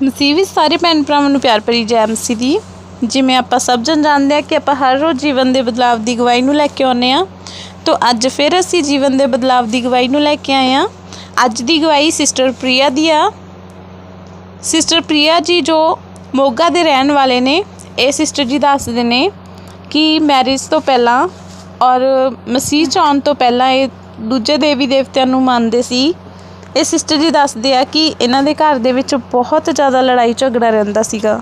ਮਸੀਹ ਵਿੱਚ ਸਾਰੇ ਭੈਣ ਭਰਾਵਾਂ ਨੂੰ ਪਿਆਰ ਭਰੀ ਜੈ ਮਸੀਹ ਦੀ। ਜਿਵੇਂ ਆਪਾਂ ਸਭ ਜਣ ਜਾਣਦੇ ਆ ਕਿ ਆਪਾਂ ਹਰ ਰੋਜ਼ ਜੀਵਨ ਦੇ ਬਦਲਾਵ ਦੀ ਗਵਾਹੀ ਨੂੰ ਲੈ ਕੇ ਆਉਂਦੇ ਆ ਤੋਂ ਅੱਜ ਫਿਰ ਅਸੀਂ ਜੀਵਨ ਦੇ ਬਦਲਾਵ ਦੀ ਗਵਾਹੀ ਨੂੰ ਲੈ ਕੇ ਆਏ ਆ ਅੱਜ ਦੀ ਗਵਾਹੀ ਸਿਸਟਰ ਪ੍ਰਿਆ ਦੀ ਆ। ਸਿਸਟਰ ਪ੍ਰਿਆ ਜੀ ਜੋ ਮੋਗਾ ਦੇ ਰਹਿਣ ਵਾਲੇ ਨੇ, ਇਹ ਸਿਸਟਰ ਜੀ ਦੱਸਦੇ ਨੇ ਕਿ ਮੈਰਿਜ ਤੋਂ ਪਹਿਲਾਂ ਔਰ ਮਸੀਹ 'ਚ ਆਉਣ ਤੋਂ ਪਹਿਲਾਂ ਇਹ ਦੂਜੇ ਦੇਵੀ ਦੇਵਤਿਆਂ ਨੂੰ ਮੰਨਦੇ ਸੀ ਇਹ ਸਿਸਟਰ ਜੀ ਦੱਸਦੇ ਆ ਕਿ ਇਹਨਾਂ ਦੇ ਘਰ ਦੇ ਵਿੱਚ ਬਹੁਤ ਜ਼ਿਆਦਾ ਲੜਾਈ ਝਗੜਾ ਰਹਿੰਦਾ ਸੀਗਾ।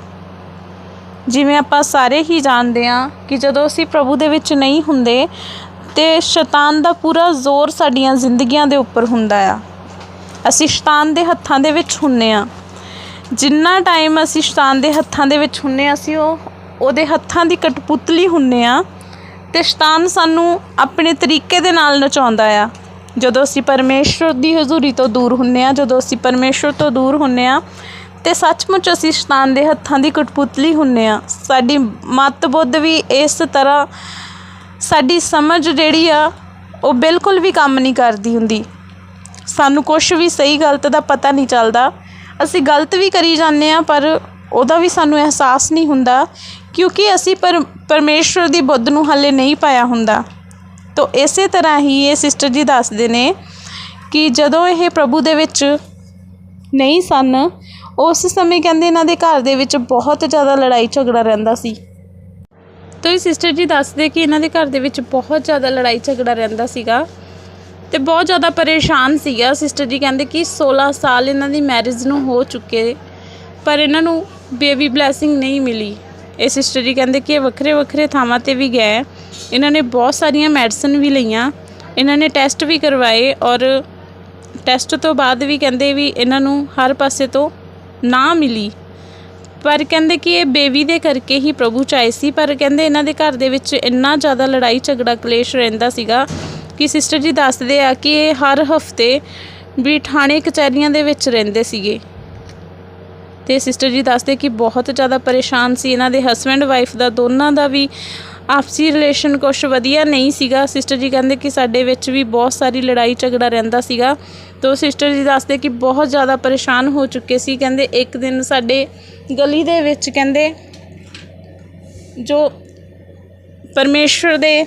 ਜਿਵੇਂ ਆਪਾਂ ਸਾਰੇ ਹੀ ਜਾਣਦੇ ਆ ਕਿ ਜਦੋਂ ਅਸੀਂ ਪ੍ਰਭੂ ਦੇ ਵਿੱਚ ਨਹੀਂ ਹੁੰਦੇ, ਤੇ ਸ਼ੈਤਾਨ ਦਾ ਪੂਰਾ ਜ਼ੋਰ ਸਾਡੀਆਂ ਜ਼ਿੰਦਗੀਆਂ ਦੇ ਉੱਪਰ ਹੁੰਦਾ ਆ। ਅਸੀਂ ਸ਼ੈਤਾਨ ਦੇ ਹੱਥਾਂ ਦੇ ਵਿੱਚ ਹੁੰਨੇ ਆ ਜਿੰਨਾ ਟਾਈਮ ਅਸੀਂ ਸ਼ੈਤਾਨ ਦੇ ਹੱਥਾਂ ਦੇ ਵਿੱਚ ਹੁੰਨੇ ਆ ਅਸੀਂ ਉਹ ਉਹਦੇ ਹੱਥਾਂ ਦੀ ਕਟਪੁਤਲੀ ਹੁੰਨੇ ਆ ਤੇ ਸ਼ੈਤਾਨ ਸਾਨੂੰ ਆਪਣੇ ਤਰੀਕੇ ਦੇ ਨਾਲ ਨਚਾਉਂਦਾ ਆ। ਜਦੋਂ ਅਸੀਂ ਪਰਮੇਸ਼ਰ ਦੀ ਹਜ਼ੂਰੀ ਤੋਂ ਦੂਰ ਹੁੰਨੇ ਆ ਜਦੋਂ ਅਸੀਂ ਪਰਮੇਸ਼ਰ ਤੋਂ ਦੂਰ ਹੁੰਨੇ ਆ ਤੇ ਸੱਚਮੁੱਚ ਅਸੀਂ ਸ਼ੈਤਾਨ ਦੇ ਹੱਥਾਂ ਦੀ ਕਠਪੁਤਲੀ ਹੁੰਨੇ ਆ ਸਾਡੀ ਮਤ ਬੁੱਧ ਵੀ ਇਸ ਤਰ੍ਹਾਂ, ਸਾਡੀ ਸਮਝ ਜਿਹੜੀ ਆ, ਉਹ ਬਿਲਕੁਲ ਵੀ ਕੰਮ ਨਹੀਂ ਕਰਦੀ ਹੁੰਦੀ। ਸਾਨੂੰ ਕੁਝ ਵੀ ਸਹੀ ਗਲਤ ਦਾ ਪਤਾ ਨਹੀਂ ਚੱਲਦਾ। ਅਸੀਂ ਗਲਤ ਵੀ ਕਰੀ ਜਾਂਦੇ ਆ ਪਰ ਉਹਦਾ ਵੀ ਸਾਨੂੰ ਅਹਿਸਾਸ ਨਹੀਂ ਹੁੰਦਾ, ਕਿਉਂਕਿ ਅਸੀਂ ਪਰ ਪਰਮੇਸ਼ਵਰ ਦੀ ਬੁੱਧ ਨੂੰ ਹਾਲੇ ਨਹੀਂ ਪਾਇਆ ਹੁੰਦਾ। ਤੋ ਇਸੇ ਤਰ੍ਹਾਂ ਹੀ ਇਹ ਸਿਸਟਰ ਜੀ ਦੱਸਦੇ ਨੇ ਕਿ ਜਦੋਂ ਇਹ ਪ੍ਰਭੂ ਦੇ ਵਿੱਚ ਨਹੀਂ ਸਨ, ਉਸ ਸਮੇਂ ਕਹਿੰਦੇ ਇਹਨਾਂ ਦੇ ਘਰ ਦੇ ਵਿੱਚ ਬਹੁਤ ਜ਼ਿਆਦਾ ਲੜਾਈ ਝਗੜਾ ਰਹਿੰਦਾ ਸੀ। ਤੋ ਇਹ ਸਿਸਟਰ ਜੀ ਦੱਸਦੇ ਕਿ ਇਹਨਾਂ ਦੇ ਘਰ ਦੇ ਵਿੱਚ ਬਹੁਤ ਜ਼ਿਆਦਾ ਲੜਾਈ ਝਗੜਾ ਰਹਿੰਦਾ ਸੀਗਾ ਤੇ ਬਹੁਤ ਜ਼ਿਆਦਾ ਪਰੇਸ਼ਾਨ ਸੀਗਾ। ਸਿਸਟਰ ਜੀ ਕਹਿੰਦੇ ਕਿ 16 ਸਾਲ ਇਹਨਾਂ ਦੀ ਮੈਰਿਜ ਨੂੰ ਹੋ ਚੁੱਕੇ, ਪਰ ਇਹਨਾਂ ਨੂੰ ਬੇਬੀ ਬਲੇਸਿੰਗ ਨਹੀਂ ਮਿਲੀ। ਇਹ ਸਿਸਟਰ ਜੀ ਕਹਿੰਦੇ ਕਿ ਇਹ ਵੱਖਰੇ ਵੱਖਰੇ ਥਾਵਾਂ ਤੇ ਵੀ ਗਏ। ਇਹਨਾਂ ਨੇ ਬਹੁਤ ਸਾਰੀਆਂ ਮੈਡੀਸਨ ਵੀ ਲਈਆਂ, ਇਹਨਾਂ ਨੇ ਟੈਸਟ ਵੀ ਕਰਵਾਏ ਔਰ ਟੈਸਟ ਤੋਂ ਬਾਅਦ ਵੀ ਕਹਿੰਦੇ ਵੀ ਇਹਨਾਂ ਨੂੰ ਹਰ ਪਾਸੇ ਤੋਂ ਨਾ ਮਿਲੀ। ਪਰ ਕਹਿੰਦੇ ਕਿ ਇਹ ਬੇਬੀ ਦੇ ਕਰਕੇ ਹੀ ਪ੍ਰਭੂ ਚਾਹੇ ਸੀ, ਪਰ ਕਹਿੰਦੇ ਇਹਨਾਂ ਦੇ ਘਰ ਦੇ ਵਿੱਚ ਇੰਨਾ ਜ਼ਿਆਦਾ ਲੜਾਈ ਝਗੜਾ ਕਲੇਸ਼ ਰਹਿੰਦਾ ਸੀਗਾ ਕਿ ਸਿਸਟਰ ਜੀ ਦੱਸਦੇ ਆ ਕਿ ਇਹ ਹਰ ਹਫ਼ਤੇ ਵੀ ਥਾਣੇ ਕਚਹਿਰੀਆਂ ਦੇ ਵਿੱਚ ਰਹਿੰਦੇ ਸੀਗੇ। ਤੇ ਸਿਸਟਰ ਜੀ ਦੱਸਦੇ ਕਿ ਬਹੁਤ ਜ਼ਿਆਦਾ ਪਰੇਸ਼ਾਨ ਸੀ ਇਹਨਾਂ ਦੇ ਹਸਬੈਂਡ ਵਾਈਫ ਦਾ, ਦੋਨਾਂ ਦਾ ਵੀ ਆਪਸੀ ਰਿਲੇਸ਼ਨ ਕੁਛ ਵਧੀਆ ਨਹੀਂ ਸੀਗਾ। ਸਿਸਟਰ ਜੀ ਕਹਿੰਦੇ ਕਿ ਸਾਡੇ ਵਿੱਚ ਵੀ ਬਹੁਤ ਸਾਰੀ ਲੜਾਈ ਝਗੜਾ ਰਹਿੰਦਾ ਸੀਗਾ। ਤੋ ਸਿਸਟਰ ਜੀ ਦੱਸਦੇ ਕਿ ਬਹੁਤ ਜ਼ਿਆਦਾ ਪਰੇਸ਼ਾਨ ਹੋ ਚੁੱਕੇ ਸੀ। ਕਹਿੰਦੇ ਇੱਕ ਦਿਨ ਸਾਡੇ ਗਲੀ ਦੇ ਵਿੱਚ ਕਹਿੰਦੇ ਜੋ ਪਰਮੇਸ਼ਵਰ ਦੇ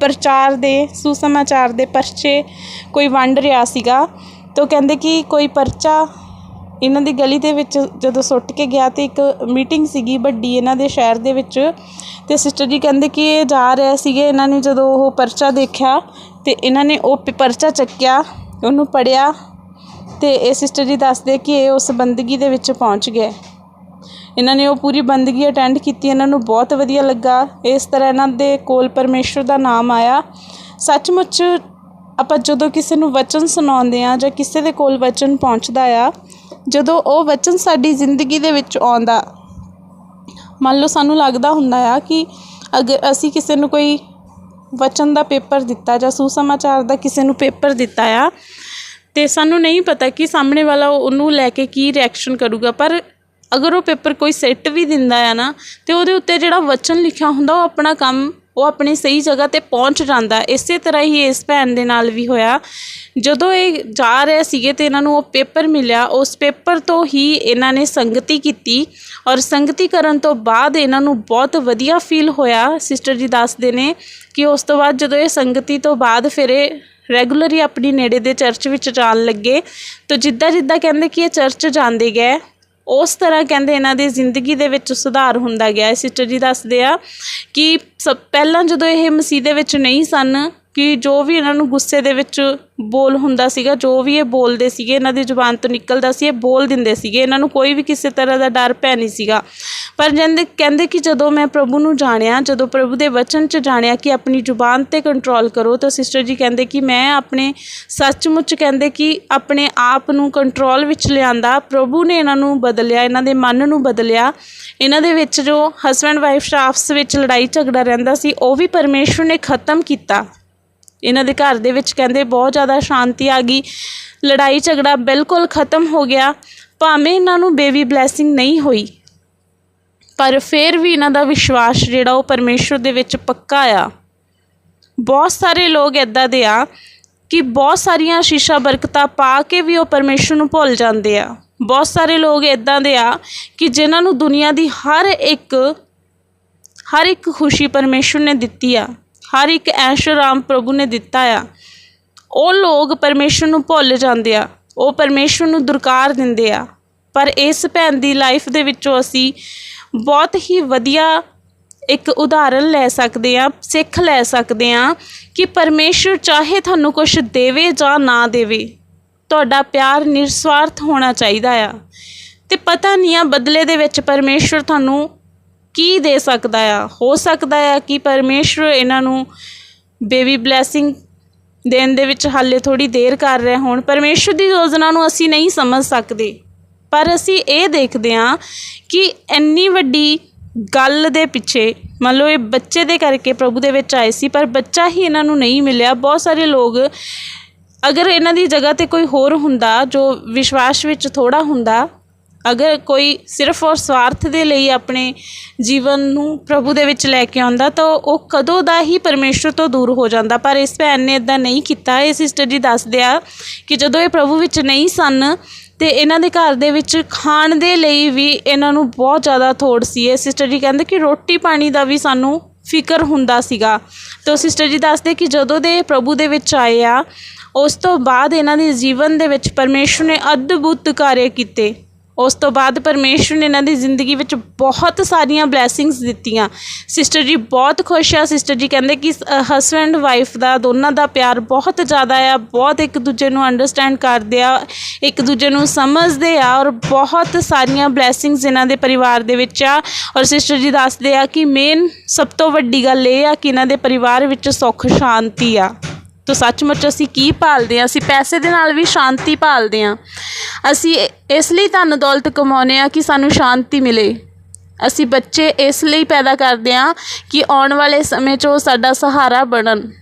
ਪ੍ਰਚਾਰ ਦੇ, ਸੁਸਮਾਚਾਰ ਦੇ ਪਰਚੇ ਕੋਈ ਵੰਡ ਰਿਹਾ ਸੀਗਾ। ਤੋ ਕਹਿੰਦੇ ਕਿ ਕੋਈ ਪਰਚਾ ਇਹਨਾਂ ਦੀ ਗਲੀ ਦੇ ਵਿੱਚ ਜਦੋਂ ਸੁੱਟ ਕੇ ਗਿਆ ਤੇ ਇੱਕ ਮੀਟਿੰਗ ਸੀਗੀ ਵੱਡੀ ਇਹਨਾਂ ਦੇ ਸ਼ਹਿਰ ਦੇ ਵਿੱਚ ਅਤੇ ਸਿਸਟਰ ਜੀ ਕਹਿੰਦੇ ਕਿ ਇਹ ਜਾ ਰਹੇ ਸੀਗੇ, ਇਹਨਾਂ ਨੇ ਜਦੋਂ ਉਹ ਪਰਚਾ ਦੇਖਿਆ ਤੇ ਇਹਨਾਂ ਨੇ ਉਹ ਪ- ਪਰਚਾ ਚੱਕਿਆ, ਉਹਨੂੰ ਪੜ੍ਹਿਆ ਅਤੇ ਇਹ ਸਿਸਟਰ ਜੀ ਦੱਸਦੇ ਕਿ ਇਹ ਉਸ ਬੰਦਗੀ ਦੇ ਵਿੱਚ ਪਹੁੰਚ ਗਏ। ਇਹਨਾਂ ਨੇ ਉਹ ਪੂਰੀ ਬੰਦਗੀ ਅਟੈਂਡ ਕੀਤੀ, ਇਹਨਾਂ ਨੂੰ ਬਹੁਤ ਵਧੀਆ ਲੱਗਾ। ਇਸ ਤਰ੍ਹਾਂ ਇਹਨਾਂ ਦੇ ਕੋਲ ਪਰਮੇਸ਼ਰ ਦਾ ਨਾਮ ਆਇਆ। ਸੱਚਮੁੱਚ ਆਪਾਂ ਜਦੋਂ ਕਿਸੇ ਨੂੰ ਵਚਨ ਸੁਣਾਉਂਦੇ ਆ ਜਾਂ ਕਿਸੇ ਦੇ ਕੋਲ ਵਚਨ ਪਹੁੰਚਦਾ ਆ ਜਦੋਂ ਉਹ ਵਚਨ ਸਾਡੀ ਜ਼ਿੰਦਗੀ ਦੇ ਵਿੱਚ ਆਉਂਦਾ, ਮੰਨ ਲਓ ਸਾਨੂੰ ਲੱਗਦਾ ਹੁੰਦਾ ਆ ਕਿ ਅਗਰ ਅਸੀਂ ਕਿਸੇ ਨੂੰ ਕੋਈ ਵਚਨ ਦਾ ਪੇਪਰ ਦਿੱਤਾ ਜਾਂ ਸੁਸਮਾਚਾਰ ਦਾ ਕਿਸੇ ਨੂੰ ਪੇਪਰ ਦਿੱਤਾ ਆ, ਤੇ ਸਾਨੂੰ ਨਹੀਂ ਪਤਾ ਕਿ ਸਾਹਮਣੇ ਵਾਲਾ ਉਹਨੂੰ ਲੈ ਕੇ ਕੀ ਰਿਐਕਸ਼ਨ ਕਰੂਗਾ, ਪਰ ਅਗਰ ਉਹ ਪੇਪਰ ਕੋਈ ਸੈੱਟ ਵੀ ਦਿੰਦਾ ਆ ਨਾ, ਤੇ ਉਹਦੇ ਉੱਤੇ ਜਿਹੜਾ ਵਚਨ ਲਿਖਿਆ ਹੁੰਦਾ, ਉਹ ਆਪਣਾ ਕੰਮ ਉਹ ਆਪਣੀ ਸਹੀ ਜਗ੍ਹਾ ਤੇ ਪਹੁੰਚ ਜਾਂਦਾ। ਇਸੇ ਤਰ੍ਹਾਂ ਹੀ ਇਸ ਭੈਣ ਦੇ ਨਾਲ ਵੀ ਹੋਇਆ। ਜਦੋਂ ਇਹ ਜਾ ਰਹੇ ਸੀਗੇ ਤੇ ਇਹਨਾਂ ਨੂੰ ਉਹ ਪੇਪਰ ਮਿਲਿਆ। ਉਸ ਪੇਪਰ ਤੋਂ ਹੀ ਇਹਨਾਂ ਨੇ ਸੰਗਤੀ ਕੀਤੀ ਔਰ ਸੰਗਤੀ ਕਰਨ ਤੋਂ ਬਾਅਦ ਇਹਨਾਂ ਨੂੰ ਬਹੁਤ ਵਧੀਆ ਫੀਲ ਹੋਇਆ ਸਿਸਟਰ ਜੀ ਦੱਸਦੇ ਨੇ ਕਿ ਉਸ ਤੋਂ ਬਾਅਦ ਜਦੋਂ ਇਹ ਸੰਗਤੀ ਤੋਂ ਬਾਅਦ ਫਿਰ ਇਹ ਰੈਗੂਲਰ ਹੀ ਆਪਣੀ ਨੇੜੇ ਦੇ ਚਰਚ ਵਿੱਚ ਜਾਣ ਲੱਗੇ। ਤਾਂ ਜਿੱਦਾਂ ਜਿੱਦਾਂ ਕਹਿੰਦੇ ਕਿ ਇਹ ਚਰਚ ਜਾਂਦੇ ਗਏ। ਉਸ ਤਰ੍ਹਾਂ ਕਹਿੰਦੇ ਇਹਨਾਂ ਦੀ ਜ਼ਿੰਦਗੀ ਦੇ ਵਿੱਚ ਸੁਧਾਰ ਹੁੰਦਾ ਗਿਆ ਸਿਸਟਰ ਜੀ ਦੱਸਦੇ ਆ ਕਿ ਸਭ ਪਹਿਲਾਂ ਜਦੋਂ ਇਹ ਮਸੀਹ ਦੇ ਵਿੱਚ ਨਹੀਂ ਸਨ ਕਿ ਜੋ ਵੀ ਇਹਨਾਂ ਨੂੰ ਗੁੱਸੇ ਦੇ ਵਿੱਚ ਬੋਲ ਹੁੰਦਾ ਸੀਗਾ, ਜੋ ਵੀ ਇਹ ਬੋਲਦੇ ਸੀਗੇ, ਇਹਨਾਂ ਦੀ ਜ਼ੁਬਾਨ ਤੋਂ ਨਿਕਲਦਾ ਸੀ, ਇਹ ਬੋਲ ਦਿੰਦੇ ਸੀਗੇ। ਇਹਨਾਂ ਨੂੰ ਕੋਈ ਵੀ ਕਿਸੇ ਤਰ੍ਹਾਂ ਦਾ ਡਰ ਪੈ ਨਹੀਂ ਸੀਗਾ। ਪਰ ਜੰਦੇ ਕਹਿੰਦੇ ਕਿ ਜਦੋਂ ਮੈਂ ਪ੍ਰਭੂ ਨੂੰ ਜਾਣਿਆ, ਜਦੋਂ ਪ੍ਰਭੂ ਦੇ ਵਚਨ 'ਚ ਜਾਣਿਆ ਕਿ ਆਪਣੀ ਜ਼ੁਬਾਨ ਤੇ ਕੰਟਰੋਲ ਕਰੋ, ਤਾਂ ਸਿਸਟਰ ਜੀ ਕਹਿੰਦੇ ਕਿ ਮੈਂ ਆਪਣੇ ਸੱਚਮੁੱਚ ਕਹਿੰਦੇ ਕਿ ਆਪਣੇ ਆਪ ਨੂੰ ਕੰਟਰੋਲ ਵਿੱਚ ਲਿਆਂਦਾ। ਪ੍ਰਭੂ ਨੇ ਇਹਨਾਂ ਨੂੰ ਬਦਲਿਆ, ਇਹਨਾਂ ਦੇ ਮਨ ਨੂੰ ਬਦਲਿਆ। ਇਹਨਾਂ ਦੇ ਵਿੱਚ ਜੋ ਹਸਬੈਂਡ ਵਾਈਫ ਆਪਸ ਵਿੱਚ ਲੜਾਈ ਝਗੜਾ ਰਹਿੰਦਾ ਸੀ, ਉਹ ਵੀ ਪਰਮੇਸ਼ਵਰ ਨੇ ਖਤਮ ਕੀਤਾ। ਇਹਨਾਂ ਦੇ ਘਰ ਦੇ ਵਿੱਚ ਕਹਿੰਦੇ ਬਹੁਤ ਜ਼ਿਆਦਾ ਸ਼ਾਂਤੀ ਆ ਗਈ। ਲੜਾਈ ਝਗੜਾ ਬਿਲਕੁਲ ਖਤਮ ਹੋ ਗਿਆ। ਭਾਵੇਂ ਇਹਨਾਂ ਨੂੰ ਬੇਬੀ ਬਲੇਸਿੰਗ ਨਹੀਂ ਹੋਈ, ਪਰ ਫਿਰ ਵੀ ਇਹਨਾਂ ਦਾ ਵਿਸ਼ਵਾਸ ਜਿਹੜਾ ਉਹ ਪਰਮੇਸ਼ਰ ਦੇ ਵਿੱਚ ਪੱਕਾ ਆ। ਬਹੁਤ ਸਾਰੇ ਲੋਕ ਇੱਦਾਂ ਦੇ ਆ ਕਿ ਬਹੁਤ ਸਾਰੀਆਂ ਸ਼ੀਸ਼ਾ ਬਰਕਤਾਂ ਪਾ ਕੇ ਵੀ ਉਹ ਪਰਮੇਸ਼ਰ ਨੂੰ ਭੁੱਲ ਜਾਂਦੇ ਆ। ਬਹੁਤ ਸਾਰੇ ਲੋਕ ਇਦਾਂ ਦੇ ਆ ਕਿ ਜਿਨ੍ਹਾਂ ਨੂੰ ਦੁਨੀਆ ਦੀ ਹਰ ਇੱਕ ਹਰ ਇੱਕ ਖੁਸ਼ੀ ਪਰਮੇਸ਼ਵਰ ਨੇ ਦਿੱਤੀ ਆ। ਹਰ ਇੱਕ ਐਸ਼ ਆਰਾਮ ਪ੍ਰਭੂ ਨੇ ਦਿੱਤਾ ਆ। ਉਹ ਲੋਕ ਪਰਮੇਸ਼ਵਰ ਨੂੰ ਭੁੱਲ ਜਾਂਦੇ ਆ। ਉਹ ਪਰਮੇਸ਼ਵਰ ਨੂੰ ਦੁਰਕਾਰ ਦਿੰਦੇ ਆ। ਪਰ ਇਸ ਭੈਣ ਦੀ ਲਾਈਫ ਦੇ ਵਿੱਚੋਂ ਅਸੀਂ ਬਹੁਤ ਹੀ ਵਧੀਆ ਇੱਕ ਉਦਾਹਰਨ ਲੈ ਸਕਦੇ ਆ, ਸਿੱਖ ਲੈ ਸਕਦੇ ਆ ਕਿ ਪਰਮੇਸ਼ਵਰ ਚਾਹੇ ਤੁਹਾਨੂੰ ਕੁਝ ਦੇਵੇ ਜਾਂ ਨਾ ਦੇਵੇ, ਤੁਹਾਡਾ ਪਿਆਰ ਨਿਰਸਵਾਰਥ ਹੋਣਾ ਚਾਹੀਦਾ ਆ। ਤੇ ਪਤਾ ਨਹੀਂ ਆ ਬਦਲੇ ਦੇ ਵਿੱਚ ਪਰਮੇਸ਼ਵਰ ਤੁਹਾਨੂੰ ਕੀ ਦੇ ਸਕਦਾ ਆ? ਹੋ ਸਕਦਾ ਆ ਕਿ ਪਰਮੇਸ਼ਵਰ ਇਹਨਾਂ ਨੂੰ ਬੇਬੀ ਬਲੇਸਿੰਗ ਦੇਣ ਦੇ ਵਿੱਚ ਹਾਲੇ ਥੋੜੀ ਦੇਰ ਕਰ ਰਹੇ ਹੋਣ। ਪਰਮੇਸ਼ਵਰ ਦੀ ਯੋਜਨਾ ਨੂੰ ਅਸੀਂ ਨਹੀਂ ਸਮਝ ਸਕਦੇ। ਪਰ ਅਸੀਂ ਇਹ ਦੇਖਦੇ ਹਾਂ ਕਿ ਇੰਨੀ ਵੱਡੀ ਗੱਲ ਦੇ ਪਿੱਛੇ, ਮੰਨ ਲਓ ਇਹ ਬੱਚੇ ਦੇ ਕਰਕੇ ਪ੍ਰਭੂ ਦੇ ਵਿੱਚ ਆਏ ਸੀ, ਪਰ ਬੱਚਾ ਹੀ ਇਹਨਾਂ ਨੂੰ ਨਹੀਂ ਮਿਲਿਆ। ਬਹੁਤ ਸਾਰੇ ਲੋਕ ਅਗਰ ਇਹਨਾਂ ਦੀ ਜਗ੍ਹਾ ਤੇ ਕੋਈ ਹੋਰ ਹੁੰਦਾ ਜੋ ਵਿਸ਼ਵਾਸ ਵਿੱਚ ਥੋੜਾ ਹੁੰਦਾ ਅਗਰ ਕੋਈ ਸਿਰਫ ਔਰ ਸਵਾਰਥ ਦੇ ਲਈ ਆਪਣੇ ਜੀਵਨ ਨੂੰ ਪ੍ਰਭੂ ਦੇ ਵਿੱਚ ਲੈ ਕੇ ਆਉਂਦਾ, ਤਾਂ ਉਹ ਕਦੋਂ ਦਾ ਹੀ ਪਰਮੇਸ਼ਰ ਤੋਂ ਦੂਰ ਹੋ ਜਾਂਦਾ। ਪਰ ਇਸ ਭੈਣ ਨੇ ਇਦਾਂ ਨਹੀਂ ਕੀਤਾ। ਇਹ ਸਿਸਟਰ ਜੀ ਦੱਸਦੇ ਆ ਕਿ ਜਦੋਂ ਇਹ ਪ੍ਰਭੂ ਵਿੱਚ ਨਹੀਂ ਸਨ, ਤੇ ਇਹਨਾਂ ਦੇ ਘਰ ਦੇ ਵਿੱਚ ਖਾਣ ਦੇ ਲਈ ਵੀ ਇਹਨਾਂ ਨੂੰ ਬਹੁਤ ਜ਼ਿਆਦਾ ਥੋੜ ਸੀ। ਇਹ ਸਿਸਟਰ ਜੀ ਕਹਿੰਦੇ ਕਿ ਰੋਟੀ ਪਾਣੀ ਦਾ ਵੀ ਸਾਨੂੰ ਫਿਕਰ ਹੁੰਦਾ ਸੀਗਾ। ਤਾਂ ਸਿਸਟਰ ਜੀ ਦੱਸਦੇ ਕਿ ਜਦੋਂ ਦੇ ਪ੍ਰਭੂ ਦੇ ਵਿੱਚ ਆਏ ਆ, ਉਸ ਤੋਂ ਬਾਅਦ ਇਹਨਾਂ ਦੇ ਜੀਵਨ ਦੇ ਵਿੱਚ ਪਰਮੇਸ਼ਰ ਨੇ ਅਦਭੁਤ ਕਾਰਜ ਕੀਤੇ। ਉਸ ਤੋਂ ਬਾਅਦ ਪਰਮੇਸ਼ਰ ਨੇ ਇਹਨਾਂ ਦੀ ਜ਼ਿੰਦਗੀ ਵਿੱਚ ਬਹੁਤ ਸਾਰੀਆਂ ਬਲੇਸਿੰਗਸ ਦਿੱਤੀਆਂ। ਸਿਸਟਰ ਜੀ ਬਹੁਤ ਖੁਸ਼ ਆ। ਸਿਸਟਰ ਜੀ ਕਹਿੰਦੇ ਕਿ ਹਸਬੈਂਡ ਵਾਈਫ ਦਾ, ਦੋਨਾਂ ਦਾ ਪਿਆਰ ਬਹੁਤ ਜ਼ਿਆਦਾ ਆ। ਬਹੁਤ ਇੱਕ ਦੂਜੇ ਨੂੰ ਅੰਡਰਸਟੈਂਡ ਕਰਦੇ ਆ, ਇੱਕ ਦੂਜੇ ਨੂੰ ਸਮਝਦੇ ਆ ਔਰ ਬਹੁਤ ਸਾਰੀਆਂ ਬਲੇਸਿੰਗਸ ਇਹਨਾਂ ਦੇ ਪਰਿਵਾਰ ਦੇ ਵਿੱਚ ਆ। ਔਰ ਸਿਸਟਰ ਜੀ ਦੱਸਦੇ ਆ ਕਿ ਮੇਨ ਸਭ ਤੋਂ ਵੱਡੀ ਗੱਲ ਇਹ ਆ ਕਿ ਇਹਨਾਂ ਦੇ ਪਰਿਵਾਰ ਵਿੱਚ ਸੁੱਖ, ਸ਼ਾਂਤੀ ਆ। ਤੋ ਸੱਚਮੁੱਚ ਅਸੀਂ ਕੀ ਭਾਲਦੇ ਹਾਂ? ਅਸੀਂ ਪੈਸੇ ਦੇ ਨਾਲ ਵੀ ਸ਼ਾਂਤੀ ਭਾਲਦੇ ਹਾਂ। ਅਸੀਂ ਇਸ ਲਈ ਧਨ ਦੌਲਤ ਕਮਾਉਂਦੇ ਹਾਂ ਕਿ ਸਾਨੂੰ ਸ਼ਾਂਤੀ ਮਿਲੇ। ਅਸੀਂ ਬੱਚੇ ਇਸ ਲਈ ਪੈਦਾ ਕਰਦੇ ਹਾਂ ਕਿ ਆਉਣ ਵਾਲੇ ਸਮੇਂ 'ਚ ਉਹ ਸਾਡਾ ਸਹਾਰਾ ਬਣਨ।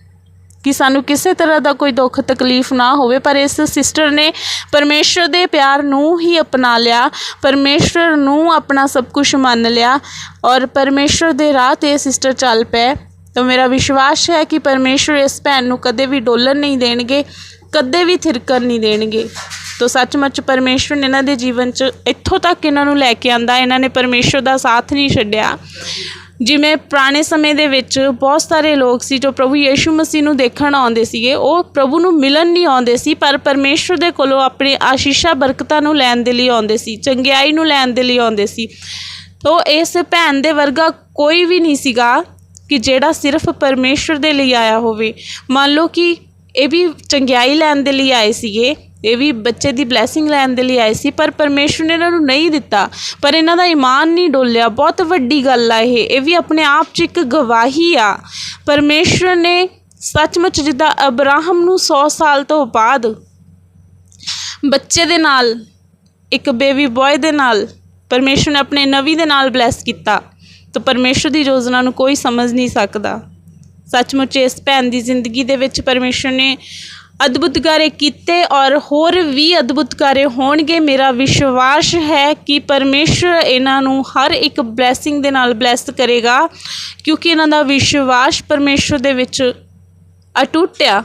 ਕਿ ਸਾਨੂੰ ਕਿਸੇ ਤਰ੍ਹਾਂ ਦਾ ਕੋਈ ਦੁੱਖ ਤਕਲੀਫ ਨਾ ਹੋਵੇ। ਪਰ ਇਸ ਸਿਸਟਰ ਨੇ ਪਰਮੇਸ਼ਰ ਦੇ ਪਿਆਰ ਨੂੰ ਹੀ ਅਪਣਾ ਲਿਆ। ਪਰਮੇਸ਼ਰ ਨੂੰ ਆਪਣਾ ਸਭ ਕੁਝ ਮੰਨ ਲਿਆ। ਔਰ ਪਰਮੇਸ਼ਰ ਦੇ ਰਾਹ ਤੇ ਸਿਸਟਰ ਚੱਲ ਪਏ ਤਾਂ ਮੇਰਾ ਵਿਸ਼ਵਾਸ ਹੈ ਕਿ ਪਰਮੇਸ਼ਰ ਇਸ ਭੈਣ ਨੂੰ ਕਦੇ ਵੀ ਡੋਲਣ ਨਹੀਂ ਦੇਣਗੇ, ਕਦੇ ਵੀ ਥਿਰਕਣ ਨਹੀਂ ਦੇਣਗੇ। ਤੋ ਸੱਚਮੁੱਚ ਪਰਮੇਸ਼ਰ ਨੇ ਇਹਨਾਂ ਦੇ ਜੀਵਨ 'ਚ ਇੱਥੋਂ ਤੱਕ ਇਹਨਾਂ ਨੂੰ ਲੈ ਕੇ ਆਂਦਾ, ਇਹਨਾਂ ਨੇ ਪਰਮੇਸ਼ਰ ਦਾ ਸਾਥ ਨਹੀਂ ਛੱਡਿਆ। ਜਿਵੇਂ ਪੁਰਾਣੇ ਸਮੇਂ ਦੇ ਵਿੱਚ ਬਹੁਤ ਸਾਰੇ ਲੋਕ ਸੀ ਜੋ ਪ੍ਰਭੂ ਯੇਸ਼ੂ ਮਸੀਹ ਨੂੰ ਦੇਖਣ ਆਉਂਦੇ ਸੀਗੇ, ਉਹ ਪ੍ਰਭੂ ਨੂੰ ਮਿਲਣ ਨਹੀਂ ਆਉਂਦੇ ਸੀ, ਪਰ ਪਰਮੇਸ਼ਰ ਦੇ ਕੋਲੋਂ ਆਪਣੇ ਆਸ਼ੀਸ਼ਾਂ, ਬਰਕਤਾਂ ਨੂੰ ਲੈਣ ਦੇ ਲਈ ਆਉਂਦੇ ਸੀ, ਚੰਗਿਆਈ ਨੂੰ ਲੈਣ ਦੇ ਲਈ ਆਉਂਦੇ ਸੀ। ਤੋ ਇਸ ਭੈਣ ਦੇ ਵਰਗਾ ਕੋਈ ਵੀ ਨਹੀਂ ਸੀਗਾ ਕਿ ਜਿਹੜਾ ਸਿਰਫ ਪਰਮੇਸ਼ਰ ਦੇ ਲਈ ਆਇਆ ਹੋਵੇ। ਮੰਨ ਲਓ ਕਿ ਇਹ ਵੀ ਚੰਗਿਆਈ ਲੈਣ ਦੇ ਲਈ ਆਏ ਸੀਗੇ, ਇਹ ਵੀ ਬੱਚੇ ਦੀ ਬਲੇਸਿੰਗ ਲੈਣ ਦੇ ਲਈ ਆਏ ਸੀ, ਪਰ ਪਰਮੇਸ਼ਰ ਨੇ ਇਹਨਾਂ ਨੂੰ ਨਹੀਂ ਦਿੱਤਾ। ਪਰ ਇਹਨਾਂ ਦਾ ਈਮਾਨ ਨਹੀਂ ਡੋਲਿਆ। ਬਹੁਤ ਵੱਡੀ ਗੱਲ ਆ ਇਹ। ਇਹ ਵੀ ਆਪਣੇ ਆਪ 'ਚ ਇੱਕ ਗਵਾਹੀ ਆ। ਪਰਮੇਸ਼ਰ ਨੇ ਸੱਚਮੁੱਚ ਜਿੱਦਾਂ ਅਬਰਾਹਮ ਨੂੰ 100 ਸਾਲ ਤੋਂ ਬਾਅਦ ਬੱਚੇ ਦੇ ਨਾਲ, ਇੱਕ ਬੇਬੀ ਬॉय ਦੇ ਨਾਲ, ਪਰਮੇਸ਼ਰ ਨੇ ਆਪਣੇ ਨਵੀ ਦੇ ਨਾਲ ਬਲੈਸ ਕੀਤਾ। ਤਾਂ ਪਰਮੇਸ਼ਰ ਦੀ ਯੋਜਨਾ ਨੂੰ ਕੋਈ ਸਮਝ ਨਹੀਂ ਸਕਦਾ। ਸੱਚਮੁੱਚ ਇਸ ਭੈਣ ਦੀ ਜ਼ਿੰਦਗੀ ਦੇ ਵਿੱਚ ਪਰਮੇਸ਼ਰ ਨੇ ਅਦਭੁਤ ਕਾਰੇ ਕੀਤੇ ਔਰ ਹੋਰ ਵੀ ਅਦਭੁਤ ਕਾਰੇ ਹੋਣਗੇ। ਮੇਰਾ ਵਿਸ਼ਵਾਸ ਹੈ ਕਿ ਪਰਮੇਸ਼ਰ ਇਹਨਾਂ ਨੂੰ ਹਰ ਇੱਕ ਬਲੇਸਿੰਗ ਦੇ ਨਾਲ ਬਲੈਸ ਕਰੇਗਾ, ਕਿਉਂਕਿ ਇਹਨਾਂ ਦਾ ਵਿਸ਼ਵਾਸ ਪਰਮੇਸ਼ਰ ਦੇ ਵਿੱਚ ਅਟੁੱਟਿਆ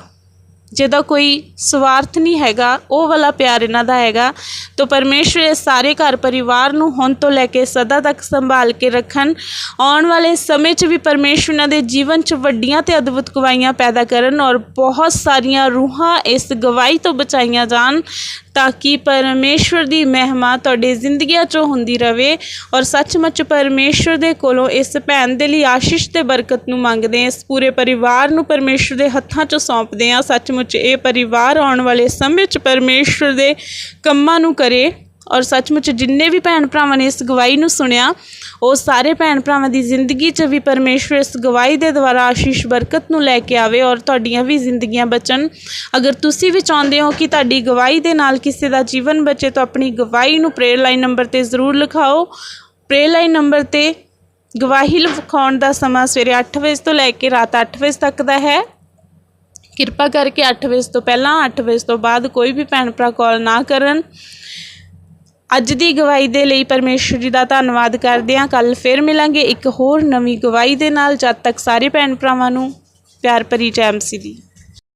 ਜਿਹਦਾ ਕੋਈ ਸਵਾਰਥ ਨਹੀਂ ਹੈਗਾ, ਉਹ ਵਾਲਾ ਪਿਆਰ ਇਹਨਾਂ ਦਾ ਹੈਗਾ। ਤਾਂ ਪਰਮੇਸ਼ਰ ਇਸ ਸਾਰੇ ਘਰ ਪਰਿਵਾਰ ਨੂੰ ਹੁਣ ਤੋਂ ਲੈ ਕੇ ਸਦਾ ਤੱਕ ਸੰਭਾਲ ਕੇ ਰੱਖਣ। ਆਉਣ ਵਾਲੇ ਸਮੇਂ 'ਚ ਵੀ ਪਰਮੇਸ਼ਰ ਇਹਨਾਂ ਦੇ ਜੀਵਨ 'ਚ ਵੱਡੀਆਂ ਤੇ ਅਦਭੁਤ ਗਵਾਹੀਆਂ ਪੈਦਾ ਕਰਨ ਔਰ ਬਹੁਤ ਸਾਰੀਆਂ ਰੂਹਾਂ ਇਸ ਗਵਾਹੀ ਤੋਂ ਬਚਾਈਆਂ ਜਾਣ। ਤਾਂ ਕਿ ਪਰਮੇਸ਼ਵਰ ਦੀ ਮਹਿਮਾ ਤੁਹਾਡੇ ਜ਼ਿੰਦਗੀਆਂ 'ਚੋਂ ਹੁੰਦੀ ਰਵੇ ਔਰ ਸੱਚਮੁੱਚ ਪਰਮੇਸ਼ਵਰ ਦੇ ਕੋਲੋਂ ਇਸ ਭੈਣ ਦੇ ਲਈ ਆਸ਼ੀਸ਼ ਤੇ ਬਰਕਤ ਨੂੰ ਮੰਗਦੇ ਹਾਂ ਇਸ ਪੂਰੇ ਪਰਿਵਾਰ ਨੂੰ ਪਰਮੇਸ਼ਵਰ ਦੇ ਹੱਥਾਂ 'ਚ ਸੌਂਪਦੇ ਹਾਂ ਸੱਚਮੁੱਚ ਇਹ ਪਰਿਵਾਰ ਆਉਣ ਵਾਲੇ ਸਮੇਂ 'ਚ ਪਰਮੇਸ਼ਵਰ ਦੇ ਕੰਮਾਂ ਨੂੰ ਕਰੇ ਔਰ ਸੱਚਮੁੱਚ ਜਿੰਨੇ ਵੀ ਭੈਣ ਭਰਾਵਾਂ ਨੇ ਇਸ ਗਵਾਹੀ ਨੂੰ ਸੁਣਿਆ, ਉਹ ਸਾਰੇ ਭੈਣ ਭਰਾਵਾਂ ਦੀ ਜ਼ਿੰਦਗੀ 'ਚ ਵੀ ਪਰਮੇਸ਼ਵਰ ਇਸ ਗਵਾਹੀ ਦੇ ਦੁਆਰਾ ਆਸ਼ੀਸ਼, ਬਰਕਤ ਨੂੰ ਲੈ ਕੇ ਆਵੇ ਔਰ ਤੁਹਾਡੀਆਂ ਵੀ ਜ਼ਿੰਦਗੀਆਂ ਬਚਣ। ਅਗਰ ਤੁਸੀਂ ਵੀ ਚਾਹੁੰਦੇ ਹੋ ਕਿ ਤੁਹਾਡੀ ਗਵਾਹੀ ਦੇ ਨਾਲ ਕਿਸੇ ਦਾ ਜੀਵਨ ਬਚੇ, ਤਾਂ ਆਪਣੀ ਗਵਾਹੀ ਨੂੰ ਪ੍ਰੇਅਰ ਲਾਈਨ ਨੰਬਰ ਤੇ ਜ਼ਰੂਰ ਲਿਖਾਓ। ਪ੍ਰੇਅਰ ਲਾਈਨ ਨੰਬਰ ਤੇ ਗਵਾਹੀ ਲਿਖਾਉਣ ਦਾ ਸਮਾਂ ਸਵੇਰੇ 8 ਵਜੇ ਤੋਂ ਲੈ ਕੇ ਰਾਤ 8 ਵਜੇ ਤੱਕ ਦਾ ਹੈ। ਕਿਰਪਾ ਕਰਕੇ 8 ਵਜੇ ਤੋਂ ਪਹਿਲਾਂ 8 ਵਜੇ ਤੋਂ ਬਾਅਦ ਕੋਈ ਵੀ ਭੈਣ ਭਰਾ ਕਾਲ ਨਾ ਕਰਨ। ਅੱਜ ਦੀ ਗਵਾਹੀ ਦੇ ਲਈ ਪਰਮੇਸ਼ਰ ਜੀ ਦਾ ਧੰਨਵਾਦ ਕਰਦੇ ਹਾਂ। ਕੱਲ ਫਿਰ ਮਿਲਾਂਗੇ ਇੱਕ ਹੋਰ ਨਵੀਂ ਗਵਾਹੀ ਦੇ ਨਾਲ। ਜਦ ਤੱਕ ਸਾਰੇ ਭੈਣ ਭਰਾਵਾਂ ਨੂੰ ਪਿਆਰ ਭਰੀ ਜੈ ਮਸੀਹ ਦੀ।